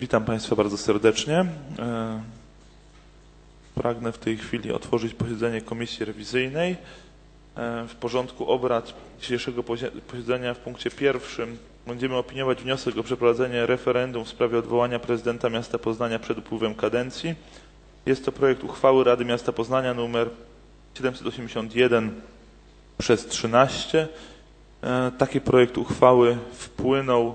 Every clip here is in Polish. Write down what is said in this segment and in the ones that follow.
Witam Państwa bardzo serdecznie. E, pragnę w tej chwili otworzyć posiedzenie Komisji Rewizyjnej. E, w porządku obrad dzisiejszego posiedzenia w punkcie pierwszym będziemy opiniować wniosek o przeprowadzenie referendum w sprawie odwołania prezydenta miasta Poznania przed upływem kadencji. Jest to projekt uchwały Rady Miasta Poznania nr 781 przez 13. E, taki projekt uchwały wpłynął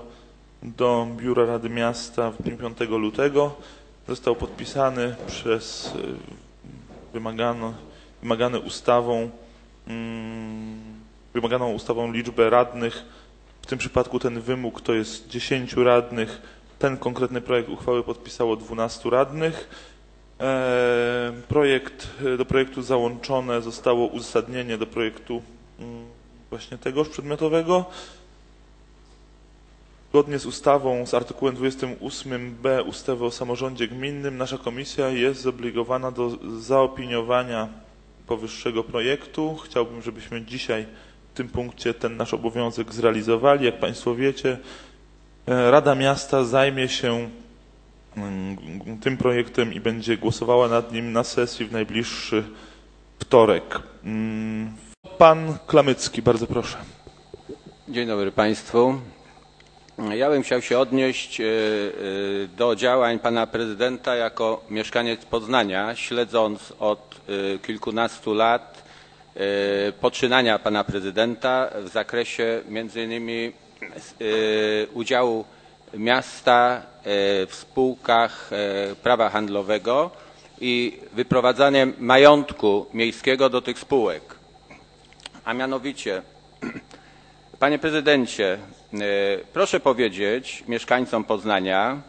do Biura Rady Miasta w dniu 5 lutego. Został podpisany przez y, wymagano, wymagane ustawą, mm, wymaganą ustawą liczbę radnych. W tym przypadku ten wymóg to jest 10 radnych. Ten konkretny projekt uchwały podpisało 12 radnych. E, projekt, do projektu załączone zostało uzasadnienie do projektu mm, właśnie tegoż przedmiotowego. Zgodnie z ustawą, z artykułem 28b ustawy o samorządzie gminnym nasza komisja jest zobligowana do zaopiniowania powyższego projektu. Chciałbym, żebyśmy dzisiaj w tym punkcie ten nasz obowiązek zrealizowali. Jak Państwo wiecie, e, Rada Miasta zajmie się mm, tym projektem i będzie głosowała nad nim na sesji w najbliższy wtorek. Mm, pan Klamycki, bardzo proszę. Dzień dobry Państwu. Ja bym chciał się odnieść e, e, do działań pana prezydenta jako mieszkaniec Poznania, śledząc od e, kilkunastu lat poczynania pana prezydenta w zakresie między innymi udziału miasta w spółkach prawa handlowego i wyprowadzaniem majątku miejskiego do tych spółek. A mianowicie, panie prezydencie, proszę powiedzieć mieszkańcom Poznania,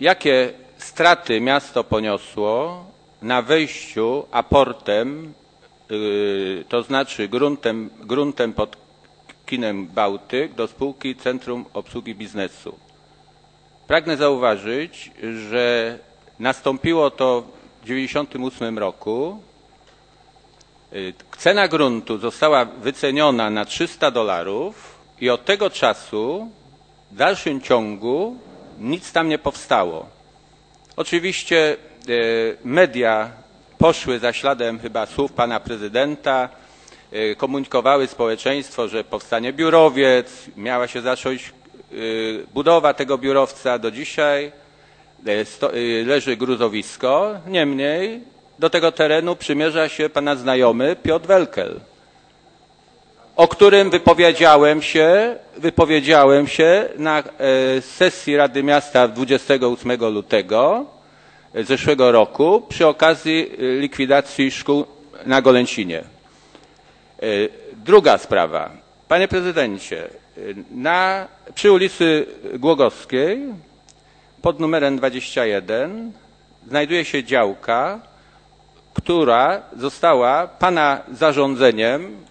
jakie straty miasto poniosło na wejściu aportem, y, to znaczy gruntem, gruntem pod kinem Bałtyk do spółki Centrum Obsługi Biznesu. Pragnę zauważyć, że nastąpiło to w 1998 roku. Y, cena gruntu została wyceniona na 300 dolarów i od tego czasu w dalszym ciągu nic tam nie powstało. Oczywiście e, media poszły za śladem chyba słów pana prezydenta, e, komunikowały społeczeństwo, że powstanie biurowiec, miała się zacząć e, budowa tego biurowca. Do dzisiaj leży gruzowisko. Niemniej do tego terenu przymierza się pana znajomy Piotr Welkel o którym wypowiedziałem się, wypowiedziałem się na e, sesji Rady Miasta 28 lutego zeszłego roku przy okazji e, likwidacji szkół na Golęcinie. E, druga sprawa. Panie prezydencie, na, przy ulicy Głogowskiej pod numerem 21 znajduje się działka, która została pana zarządzeniem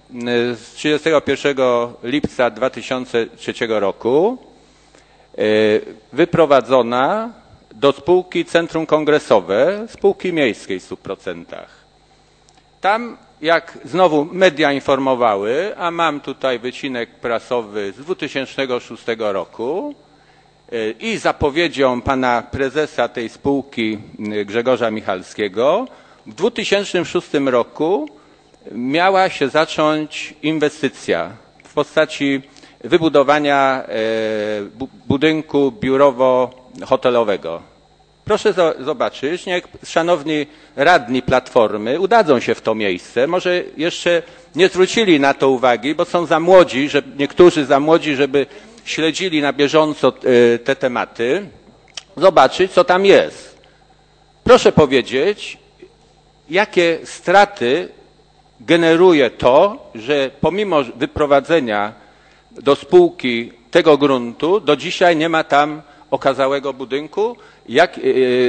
z 31 lipca 2003 roku e, wyprowadzona do spółki Centrum Kongresowe, spółki miejskiej w 100%. Tam, jak znowu media informowały, a mam tutaj wycinek prasowy z 2006 roku e, i zapowiedzią pana prezesa tej spółki Grzegorza Michalskiego, w 2006 roku miała się zacząć inwestycja w postaci wybudowania e, budynku biurowo-hotelowego. Proszę zobaczyć, niech szanowni radni Platformy udadzą się w to miejsce. Może jeszcze nie zwrócili na to uwagi, bo są za młodzi, że, niektórzy za młodzi, żeby śledzili na bieżąco e, te tematy. Zobaczyć, co tam jest. Proszę powiedzieć, jakie straty generuje to, że pomimo wyprowadzenia do spółki tego gruntu, do dzisiaj nie ma tam okazałego budynku, jak, e,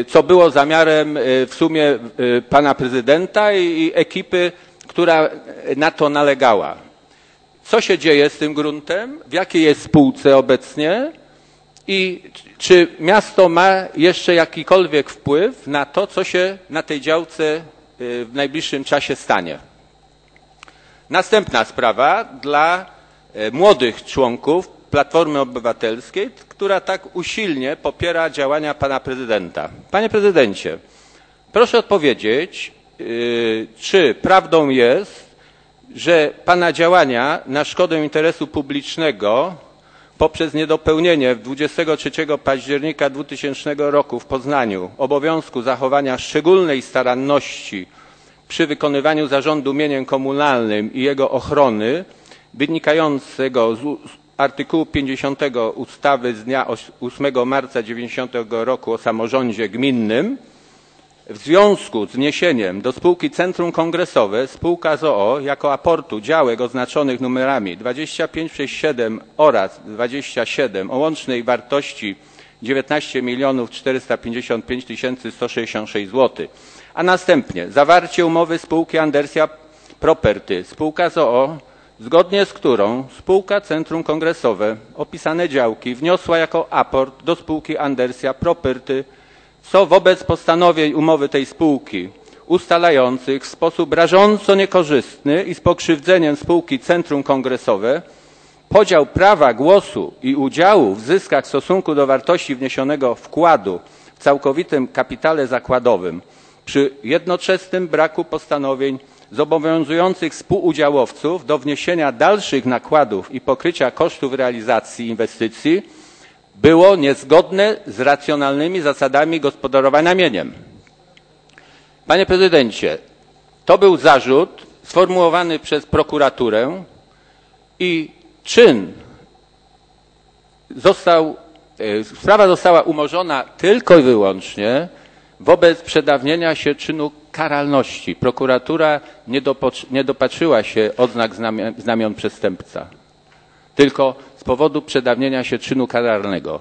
co było zamiarem e, w sumie e, pana prezydenta i ekipy, która na to nalegała. Co się dzieje z tym gruntem? W jakiej jest spółce obecnie? I czy miasto ma jeszcze jakikolwiek wpływ na to, co się na tej działce w najbliższym czasie stanie? Następna sprawa dla e, młodych członków Platformy Obywatelskiej, która tak usilnie popiera działania pana prezydenta. Panie prezydencie, proszę odpowiedzieć, yy, czy prawdą jest, że pana działania na szkodę interesu publicznego poprzez niedopełnienie 23 października 2000 roku w Poznaniu obowiązku zachowania szczególnej staranności przy wykonywaniu zarządu mieniem komunalnym i jego ochrony wynikającego z z artykułu 50 ustawy z dnia oś- 8 marca 90 roku o samorządzie gminnym w związku z wniesieniem do spółki Centrum Kongresowe spółka ZOO jako aportu działek oznaczonych numerami 25 przez 7 oraz 27 o łącznej wartości 19 milionów 455 166 zł, a następnie zawarcie umowy spółki Andersia Property, spółka ZOO, zgodnie z którą spółka Centrum Kongresowe opisane działki wniosła jako aport do spółki Andersia Property co wobec postanowień umowy tej spółki ustalających w sposób rażąco niekorzystny i z pokrzywdzeniem spółki Centrum Kongresowe podział prawa głosu i udziału w zyskach w stosunku do wartości wniesionego wkładu w całkowitym kapitale zakładowym przy jednoczesnym braku postanowień zobowiązujących współudziałowców do wniesienia dalszych nakładów i pokrycia kosztów realizacji inwestycji było niezgodne z racjonalnymi zasadami gospodarowania mieniem. Panie prezydencie, to był zarzut sformułowany przez prokuraturę i czyn został, e, sprawa została umorzona tylko i wyłącznie wobec przedawnienia się czynu karalności. Prokuratura nie, dopatrzyła się odznak znamion, znamion przestępca tylko z powodu przedawnienia się czynu karalnego.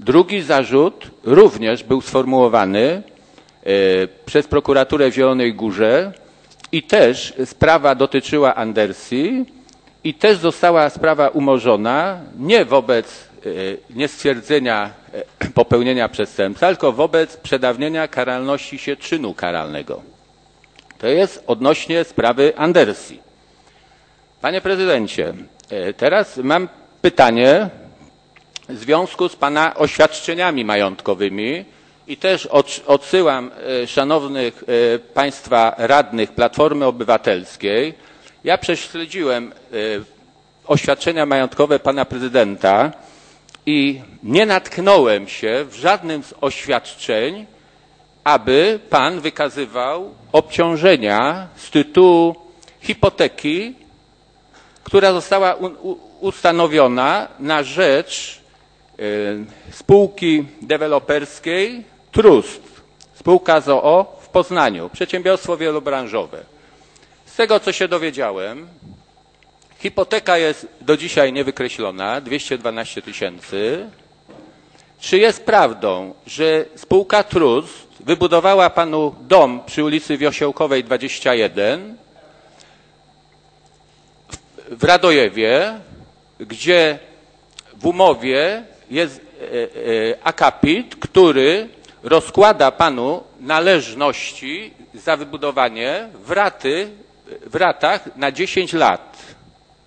Drugi zarzut również był sformułowany e, przez prokuraturę w Zielonej Górze i też sprawa dotyczyła Andersji i też została sprawa umorzona nie wobec e, niestwierdzenia e, popełnienia przestępstwa, tylko wobec przedawnienia karalności się czynu karalnego. To jest odnośnie sprawy Andersji. Panie prezydencie, e, teraz mam pytanie w związku z pana oświadczeniami majątkowymi i też od- odsyłam szanownych państwa radnych Platformy Obywatelskiej. Ja prześledziłem oświadczenia majątkowe pana prezydenta i nie natknąłem się w żadnym z oświadczeń, aby pan wykazywał obciążenia z tytułu hipoteki która została ustanowiona na rzecz e, spółki deweloperskiej Trust, spółka ZOO w Poznaniu, przedsiębiorstwo wielobranżowe. Z tego, co się dowiedziałem, hipoteka jest do dzisiaj niewykreślona, 212 tysięcy. Czy jest prawdą, że spółka Trust wybudowała panu dom przy ulicy Wiosiołkowej 21, w Radojewie, gdzie w umowie jest e, e, akapit, który rozkłada panu należności za wybudowanie w, raty, w ratach na 10 lat.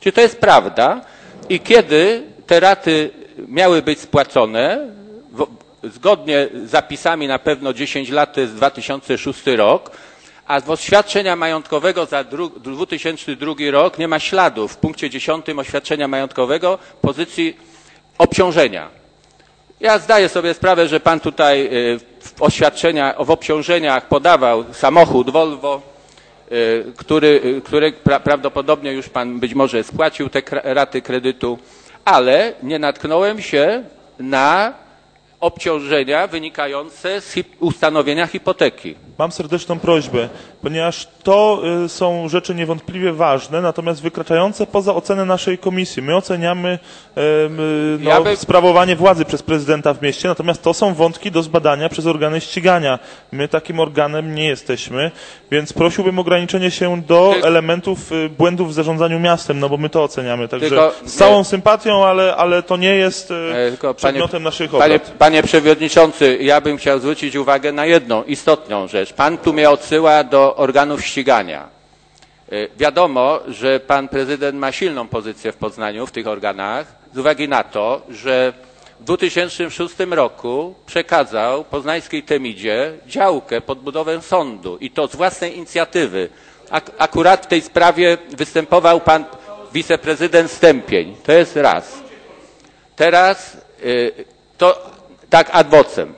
Czy to jest prawda? I kiedy te raty miały być spłacone? Zgodnie z zapisami na pewno 10 lat to jest 2006 rok, a z oświadczenia majątkowego za dru- 2002 rok nie ma śladów w punkcie 10 oświadczenia majątkowego pozycji obciążenia. Ja zdaję sobie sprawę, że pan tutaj y, w oświadczenia, w obciążeniach podawał samochód Volvo, który, y, który pra, prawdopodobnie już pan być może spłacił te raty kredytu, ale nie natknąłem się na obciążenia wynikające z ustanowienia hipoteki. Mam serdeczną prośbę, ponieważ to y, są rzeczy niewątpliwie ważne, natomiast wykraczające poza ocenę naszej komisji. My oceniamy y, no, Ja by- sprawowanie władzy przez prezydenta w mieście, natomiast to są wątki do zbadania przez organy ścigania. My takim organem nie jesteśmy, więc prosiłbym o ograniczenie się do elementów y, błędów w zarządzaniu miastem, no bo my to oceniamy. Także Tylko- z całą sympatią, ale, ale to nie jest E, tylko przedmiotem naszych panie, obrad. panie przewodniczący, ja bym chciał zwrócić uwagę na jedną istotną rzecz. Pan tu mnie odsyła do organów ścigania. E, Wiadomo, że pan prezydent ma silną pozycję w Poznaniu, w tych organach, z uwagi na to, że w 2006 roku przekazał poznańskiej Temidzie działkę pod budowę sądu i to z własnej inicjatywy. Ak akurat w tej sprawie występował pan wiceprezydent Stępień. To jest raz. Teraz y, to tak ad vocem.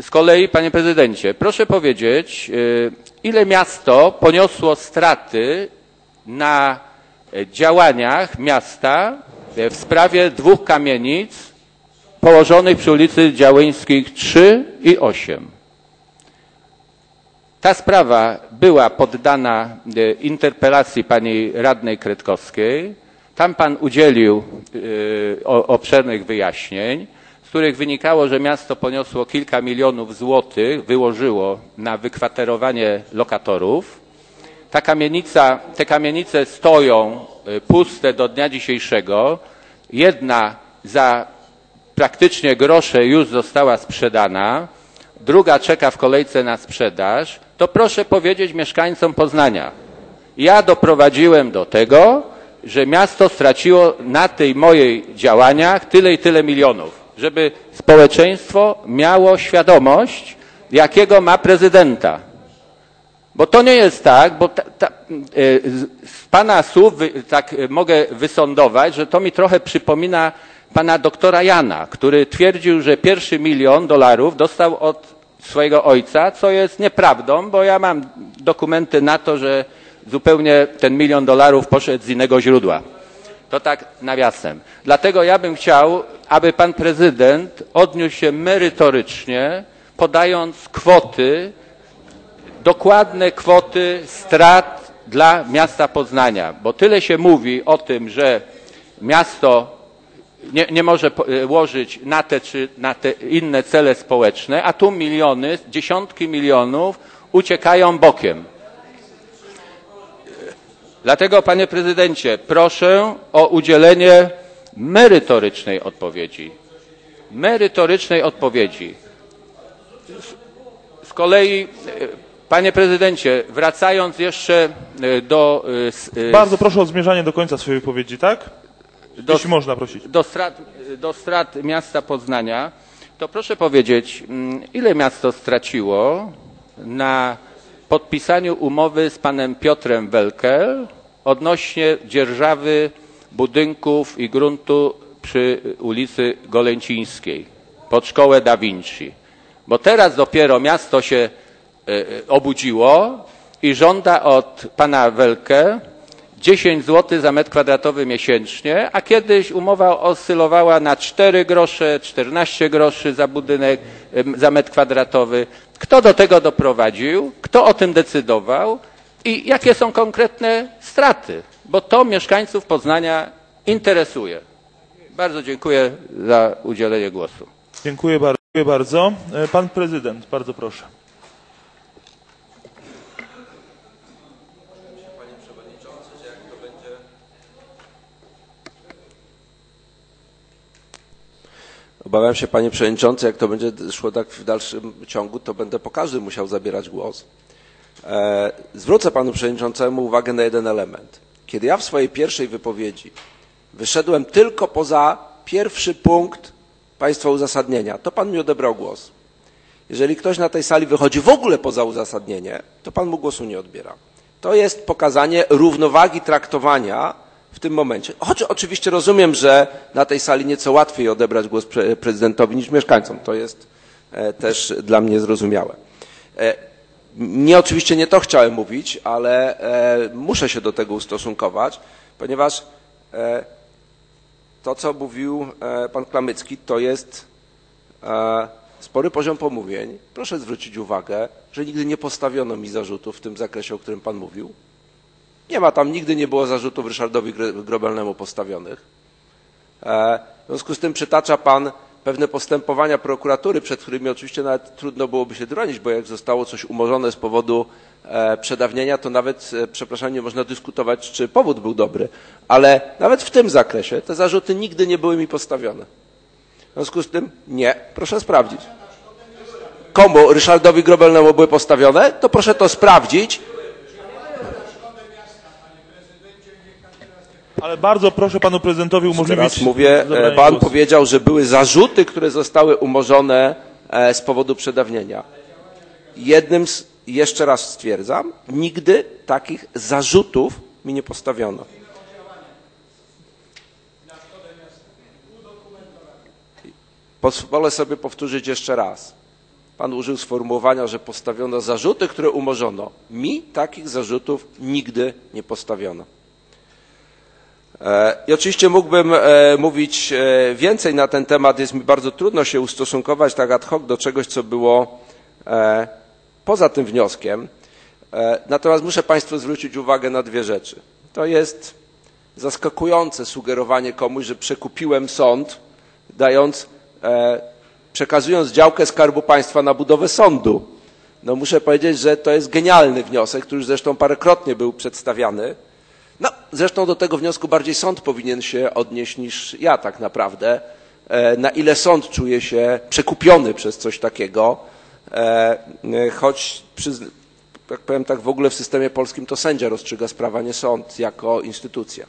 Z kolei, panie prezydencie, proszę powiedzieć, y, ile miasto poniosło straty na y, działaniach miasta y, w sprawie dwóch kamienic położonych przy ulicy Działyńskich 3 i 8. Ta sprawa była poddana e, interpelacji pani radnej Kretkowskiej. Tam pan udzielił o- obszernych wyjaśnień, których wynikało, że miasto poniosło kilka milionów złotych, wyłożyło na wykwaterowanie lokatorów. Ta kamienica, te kamienice stoją e, puste do dnia dzisiejszego. Jedna za praktycznie grosze już została sprzedana, druga czeka w kolejce na sprzedaż, to proszę powiedzieć mieszkańcom Poznania, ja doprowadziłem do tego, że miasto straciło na tej mojej działaniach tyle i tyle milionów, żeby społeczeństwo miało świadomość, jakiego ma prezydenta. Bo to nie jest tak, bo ta, ta, e, z pana słów tak e, mogę wysądować, że to mi trochę przypomina pana doktora Jana, który twierdził, że pierwszy milion dolarów dostał od swojego ojca, co jest nieprawdą, bo ja mam dokumenty na to, że zupełnie ten milion dolarów poszedł z innego źródła. To tak nawiasem. Dlatego ja bym chciał, aby pan prezydent odniósł się merytorycznie, podając kwoty, dokładne kwoty strat dla miasta Poznania, bo tyle się mówi o tym, że miasto nie, nie może e, łożyć na te czy na te inne cele społeczne, a tu miliony, dziesiątki milionów uciekają bokiem. Dlatego, panie prezydencie, proszę o udzielenie merytorycznej odpowiedzi. Merytorycznej odpowiedzi. Z kolei, e, panie prezydencie, wracając jeszcze e, do, e, Bardzo proszę o zmierzanie do końca swojej wypowiedzi, tak? do, Jeśli można prosić. do, strat, do strat miasta Poznania, to proszę powiedzieć, mm, ile miasto straciło na podpisaniu umowy z panem Piotrem Welkel odnośnie dzierżawy budynków i gruntu przy ulicy Golęcińskiej pod szkołę Da Vinci. Bo teraz dopiero miasto się e, e, obudziło i żąda od pana Welke 10 zł za metr kwadratowy miesięcznie, a kiedyś umowa oscylowała na 4 grosze, 14 groszy za budynek, za metr kwadratowy. Kto do tego doprowadził? Kto o tym decydował? I jakie są konkretne straty? Bo to mieszkańców Poznania interesuje. Bardzo dziękuję za udzielenie głosu. Dziękuję bardzo. E, Pan prezydent, bardzo proszę. Obawiam się, panie przewodniczący, jak to będzie szło tak w dalszym ciągu, to będę po każdym musiał zabierać głos. E, zwrócę panu przewodniczącemu uwagę na jeden element. Kiedy ja w swojej pierwszej wypowiedzi wyszedłem tylko poza pierwszy punkt państwa uzasadnienia, to pan mi odebrał głos. Jeżeli ktoś na tej sali wychodzi w ogóle poza uzasadnienie, to pan mu głosu nie odbiera. To jest pokazanie równowagi traktowania w tym momencie. Choć oczywiście rozumiem, że na tej sali nieco łatwiej odebrać głos pre- prezydentowi niż mieszkańcom. To jest e, też dla mnie zrozumiałe. E, Nie oczywiście nie to chciałem mówić, ale e, muszę się do tego ustosunkować, ponieważ to, co mówił pan Klamycki, to jest spory poziom pomówień. Proszę zwrócić uwagę, że nigdy nie postawiono mi zarzutów w tym zakresie, o którym pan mówił. Nie ma tam, nigdy nie było zarzutów Ryszardowi Grobelnemu postawionych. E, W związku z tym przytacza pan pewne postępowania prokuratury, przed którymi oczywiście nawet trudno byłoby się bronić, bo jak zostało coś umorzone z powodu e, przedawnienia, to nawet, e, przepraszam, nie można dyskutować, czy powód był dobry. Ale nawet w tym zakresie te zarzuty nigdy nie były mi postawione. W związku z tym nie, proszę sprawdzić. Komu Ryszardowi Grobelnemu były postawione? To proszę to sprawdzić. Ale bardzo proszę panu prezydentowi umożliwić... Teraz mówię, e, zabranie pan głosu. powiedział, że były zarzuty, które zostały umorzone e, z powodu przedawnienia. Jednym z, jeszcze raz stwierdzam, nigdy takich zarzutów mi nie postawiono. Pozwolę sobie powtórzyć jeszcze raz. Pan użył sformułowania, że postawiono zarzuty, które umorzono. Mi takich zarzutów nigdy nie postawiono. E, I oczywiście mógłbym e, mówić e, więcej na ten temat. Jest mi bardzo trudno się ustosunkować tak ad hoc do czegoś, co było poza tym wnioskiem. Natomiast muszę Państwu zwrócić uwagę na dwie rzeczy. To jest zaskakujące sugerowanie komuś, że przekupiłem sąd, dając, przekazując działkę Skarbu Państwa na budowę sądu. No muszę powiedzieć, że to jest genialny wniosek, który zresztą parokrotnie był przedstawiany. No, zresztą do tego wniosku bardziej sąd powinien się odnieść niż ja tak naprawdę. E, Na ile sąd czuje się przekupiony przez coś takiego, e, choć przyzn- jak powiem tak w ogóle w systemie polskim to sędzia rozstrzyga sprawa, nie sąd jako instytucja.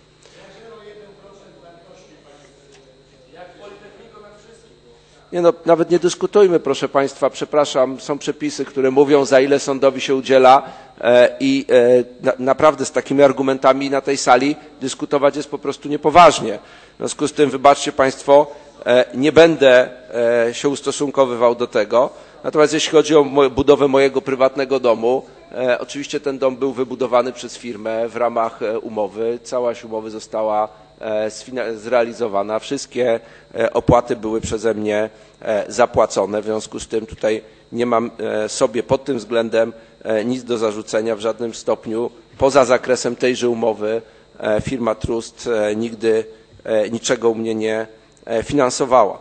Nie no, nawet nie dyskutujmy, proszę Państwa, przepraszam, są przepisy, które mówią, za ile sądowi się udziela e, i e, na, naprawdę z takimi argumentami na tej sali dyskutować jest po prostu niepoważnie. W związku z tym, wybaczcie Państwo, e, nie będę e, się ustosunkowywał do tego. Natomiast jeśli chodzi o mo budowę mojego prywatnego domu, e, oczywiście ten dom był wybudowany przez firmę w ramach e, umowy. Całość umowy została zrealizowana. Wszystkie e, opłaty były przeze mnie e, zapłacone. W związku z tym tutaj nie mam e, sobie pod tym względem e, nic do zarzucenia w żadnym stopniu. Poza zakresem tejże umowy e, firma Trust e, nigdy e, niczego u mnie nie e, finansowała.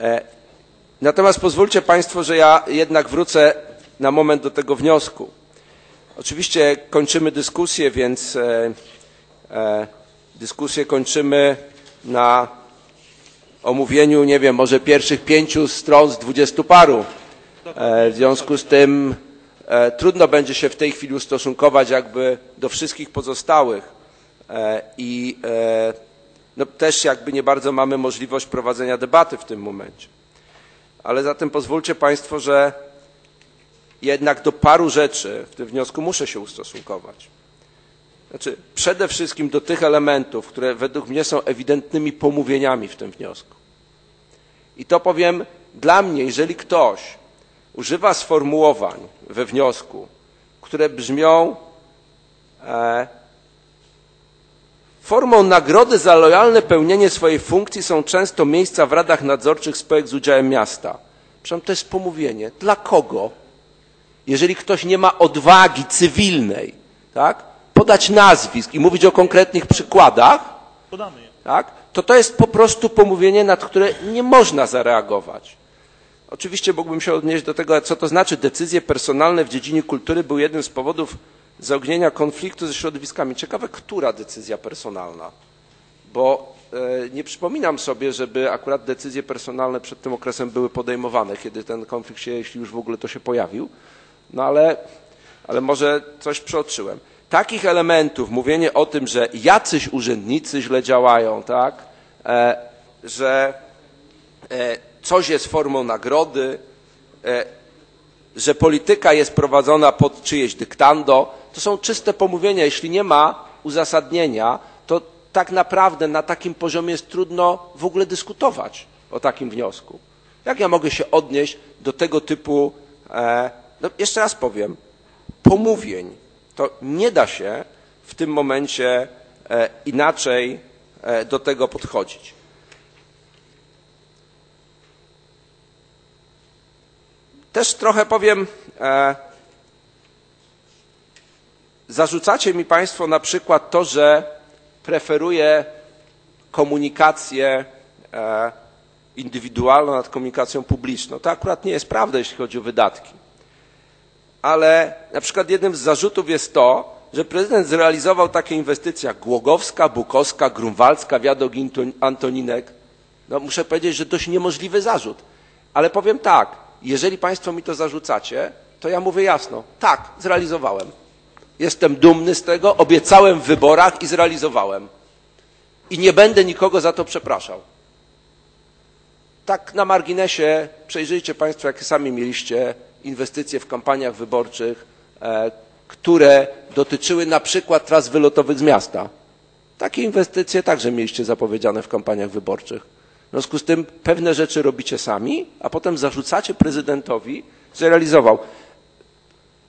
E, Natomiast pozwólcie Państwo, że ja jednak wrócę na moment do tego wniosku. Oczywiście kończymy dyskusję, więc e, e, dyskusję kończymy na omówieniu, nie wiem, może pierwszych pięciu stron z dwudziestu paru. E, w związku z tym e, trudno będzie się w tej chwili ustosunkować jakby do wszystkich pozostałych e, i no, też jakby nie bardzo mamy możliwość prowadzenia debaty w tym momencie. Ale zatem pozwólcie Państwo, że jednak do paru rzeczy w tym wniosku muszę się ustosunkować. Znaczy, przede wszystkim do tych elementów, które według mnie są ewidentnymi pomówieniami w tym wniosku. I to powiem dla mnie, jeżeli ktoś używa sformułowań we wniosku, które brzmią e, Formą nagrody za lojalne pełnienie swojej funkcji są często miejsca w radach nadzorczych spółek z udziałem miasta. Przecież to jest pomówienie. Dla kogo? Jeżeli ktoś nie ma odwagi cywilnej, tak, podać nazwisk i mówić o konkretnych przykładach, Podamy je. tak, to to jest po prostu pomówienie, nad które nie można zareagować. Oczywiście mógłbym się odnieść do tego, co to znaczy decyzje personalne w dziedzinie kultury był jednym z powodów zaognienia konfliktu ze środowiskami. Ciekawe, która decyzja personalna? Bo e, nie przypominam sobie, żeby akurat decyzje personalne przed tym okresem były podejmowane, kiedy ten konflikt się, jeśli już w ogóle to się pojawił. No ale, ale może coś przeoczyłem. Takich elementów, mówienie o tym, że jacyś urzędnicy źle działają, tak, e, że e, coś jest formą nagrody, e, że polityka jest prowadzona pod czyjeś dyktando, to są czyste pomówienia. Jeśli nie ma uzasadnienia, to tak naprawdę na takim poziomie jest trudno w ogóle dyskutować o takim wniosku. Jak ja mogę się odnieść do tego typu, no jeszcze raz powiem, pomówień? To nie da się w tym momencie e, inaczej e, do tego podchodzić. Też trochę powiem, e, zarzucacie mi Państwo na przykład to, że preferuję komunikację indywidualną nad komunikacją publiczną. To akurat nie jest prawda, jeśli chodzi o wydatki. Ale na przykład jednym z zarzutów jest to, że prezydent zrealizował takie inwestycje jak Głogowska, Bukowska, Grunwaldzka, Wiadok Antoninek. No, muszę powiedzieć, że dość niemożliwy zarzut. Ale powiem tak, jeżeli Państwo mi to zarzucacie, to ja mówię jasno, tak, zrealizowałem. Jestem dumny z tego, obiecałem w wyborach i zrealizowałem. i nie będę nikogo za to przepraszał. Tak na marginesie przejrzyjcie Państwo, jakie sami mieliście inwestycje w kampaniach wyborczych, e, które dotyczyły na przykład tras wylotowych z miasta. Takie inwestycje także mieliście zapowiedziane w kampaniach wyborczych. W związku z tym pewne rzeczy robicie sami, a potem zarzucacie prezydentowi, że realizował.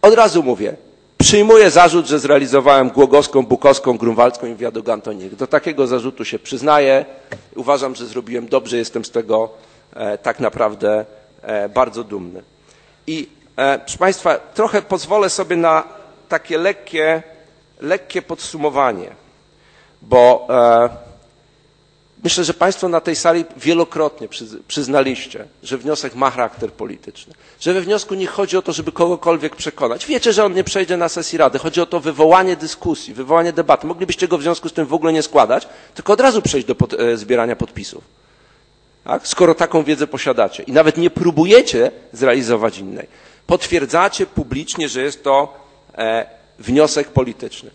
Od razu mówię, przyjmuję zarzut, że zrealizowałem Głogowską, Bukowską, Grunwaldzką i Antonik. Do takiego zarzutu się przyznaję. Uważam, że zrobiłem dobrze, jestem z tego e, tak naprawdę e, bardzo dumny. I e, proszę Państwa, trochę pozwolę sobie na takie lekkie, lekkie podsumowanie, bo e, myślę, że Państwo na tej sali wielokrotnie przyz- przyznaliście, że wniosek ma charakter polityczny, że we wniosku nie chodzi o to, żeby kogokolwiek przekonać. Wiecie, że on nie przejdzie na sesji Rady. Chodzi o to wywołanie dyskusji, wywołanie debaty. Moglibyście go w związku z tym w ogóle nie składać, tylko od razu przejść do pod, e, zbierania podpisów. Tak? Skoro taką wiedzę posiadacie i nawet nie próbujecie zrealizować innej, potwierdzacie publicznie, że jest to e, wniosek polityczny.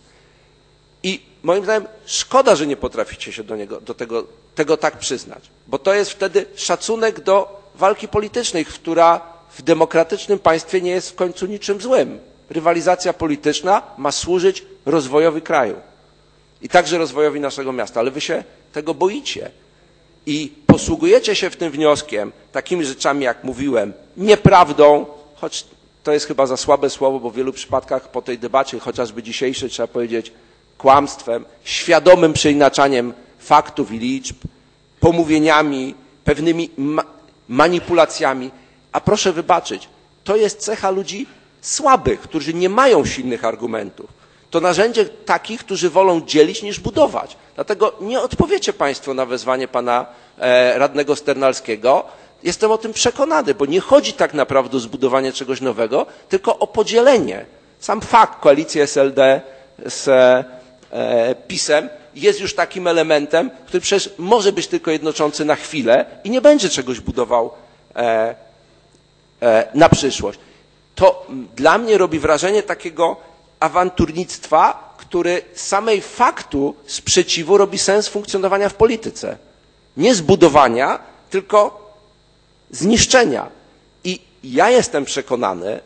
I moim zdaniem szkoda, że nie potraficie się do, niego, do tego, tego tak przyznać, bo to jest wtedy szacunek do walki politycznej, która w demokratycznym państwie nie jest w końcu niczym złym. Rywalizacja polityczna ma służyć rozwojowi kraju i także rozwojowi naszego miasta, ale wy się tego boicie i posługujecie się w tym wnioskiem takimi rzeczami, jak mówiłem, nieprawdą, choć to jest chyba za słabe słowo, bo w wielu przypadkach po tej debacie, chociażby dzisiejszej, trzeba powiedzieć, kłamstwem, świadomym przeinaczaniem faktów i liczb, pomówieniami, pewnymi ma manipulacjami. A proszę wybaczyć, to jest cecha ludzi słabych, którzy nie mają silnych argumentów. To narzędzie takich, którzy wolą dzielić niż budować. Dlatego nie odpowiecie Państwo na wezwanie pana e, radnego Sternalskiego. Jestem o tym przekonany, bo nie chodzi tak naprawdę o zbudowanie czegoś nowego, tylko o podzielenie. Sam fakt koalicji SLD z e, PiSem jest już takim elementem, który przecież może być tylko jednoczący na chwilę i nie będzie czegoś budował e, e, na przyszłość. To dla mnie robi wrażenie takiego awanturnictwa, który samej faktu sprzeciwu robi sens funkcjonowania w polityce. Nie zbudowania, tylko zniszczenia. I ja jestem przekonany,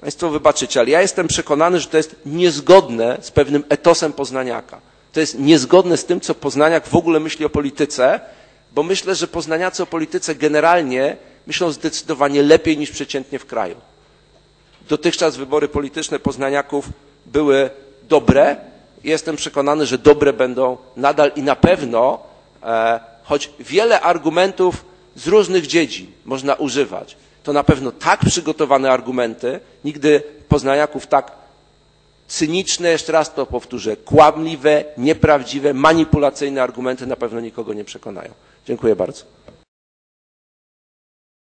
Państwo wybaczycie, ale ja jestem przekonany, że to jest niezgodne z pewnym etosem poznaniaka. To jest niezgodne z tym, co Poznaniak w ogóle myśli o polityce, bo myślę, że poznaniacy o polityce generalnie myślą zdecydowanie lepiej niż przeciętnie w kraju. Dotychczas wybory polityczne poznaniaków były dobre. Jestem przekonany, że dobre będą nadal i na pewno, e, choć wiele argumentów z różnych dziedzin można używać, to na pewno tak przygotowane argumenty, nigdy poznaniaków tak cyniczne, jeszcze raz to powtórzę, kłamliwe, nieprawdziwe, manipulacyjne argumenty na pewno nikogo nie przekonają. Dziękuję bardzo.